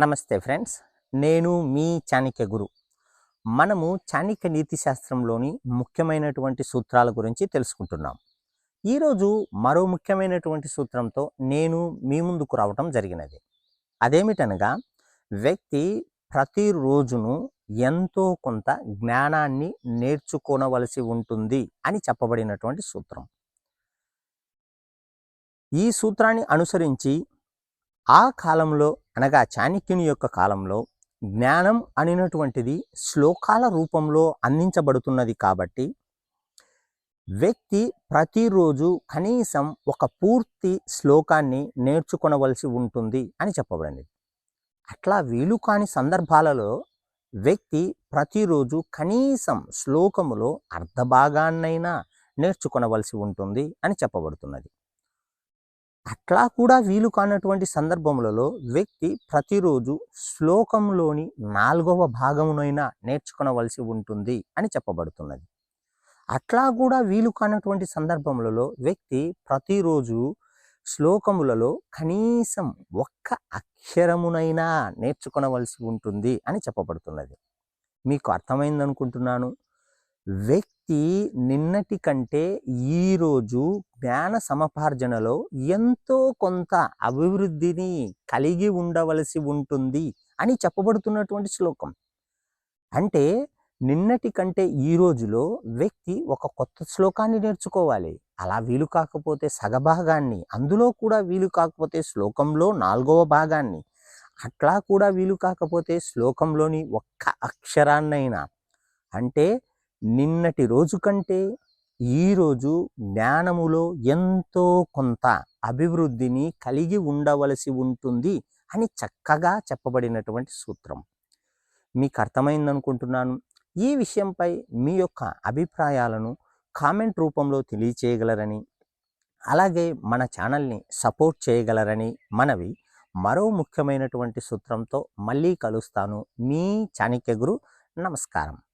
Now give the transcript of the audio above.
నమస్తే ఫ్రెండ్స్ నేను మీ చాణక్య గురు. మనము చాణక్య నీతి శాస్త్రంలోని ముఖ్యమైనటువంటి సూత్రాల గురించి తెలుసుకుంటున్నాం. ఈరోజు మరో ముఖ్యమైనటువంటి సూత్రంతో నేను మీ ముందుకు రావటం జరిగినది. అదేమిటనగా వ్యక్తి ప్రతిరోజును ఎంతో కొంత జ్ఞానాన్ని నేర్చుకోనవలసి ఉంటుంది అని చెప్పబడినటువంటి సూత్రం. ఈ సూత్రాన్ని అనుసరించి ఆ కాలంలో అనగా చాణక్యుని యొక్క కాలంలో జ్ఞానం అనినటువంటిది శ్లోకాల రూపంలో అందించబడుతున్నది కాబట్టి వ్యక్తి ప్రతిరోజు కనీసం ఒక పూర్తి శ్లోకాన్ని నేర్చుకొనవలసి ఉంటుంది అని చెప్పబడింది. అట్లా వీలు కాని సందర్భాలలో వ్యక్తి ప్రతిరోజు కనీసం శ్లోకములో అర్ధభాగాన్నైనా నేర్చుకొనవలసి ఉంటుంది అని చెప్పబడుతున్నది. అట్లా కూడా వీలు కానటువంటి సందర్భములలో వ్యక్తి ప్రతిరోజు శ్లోకంలోని నాలుగవ భాగమునైనా నేర్చుకునవలసి ఉంటుంది అని చెప్పబడుతున్నది. అట్లా కూడా వీలు కానటువంటి సందర్భములలో వ్యక్తి ప్రతిరోజు శ్లోకములలో కనీసం ఒక్క అక్షరమునైనా నేర్చుకునవలసి ఉంటుంది అని చెప్పబడుతున్నది. మీకు అర్థమైందనుకుంటున్నాను? వ్యక్తి నిన్నటి కంటే ఈరోజు జ్ఞాన సమపార్జనలో ఎంతో కొంత అభివృద్ధిని కలిగి ఉండవలసి ఉంటుంది అని చెప్పబడుతున్నటువంటి శ్లోకం. అంటే నిన్నటి కంటే ఈ రోజులో వ్యక్తి ఒక కొత్త శ్లోకాన్ని నేర్చుకోవాలి. అలా వీలు కాకపోతే సగభాగాన్ని అందులో కూడా వీలు కాకపోతే శ్లోకంలో నాలుగవ భాగాన్ని అట్లా కూడా వీలు కాకపోతే శ్లోకంలోని ఒక్క అక్షరాన్నైనా. అంటే నిన్నటి రోజు కంటే ఈరోజు జ్ఞానములో ఎంతో కొంత అభివృద్ధిని కలిగి ఉండవలసి ఉంటుంది అని చక్కగా చెప్పబడినటువంటి సూత్రం. మీకు అర్థమైందనుకుంటున్నాను. ఈ విషయంపై మీ యొక్క అభిప్రాయాలను కామెంట్ రూపంలో తెలియచేయగలరని అలాగే మన ఛానల్ని సపోర్ట్ చేయగలరని మనవి మరో ముఖ్యమైనటువంటి సూత్రంతో మళ్ళీ కలుస్తాను. మీ చాణక్య గురు నమస్కారం.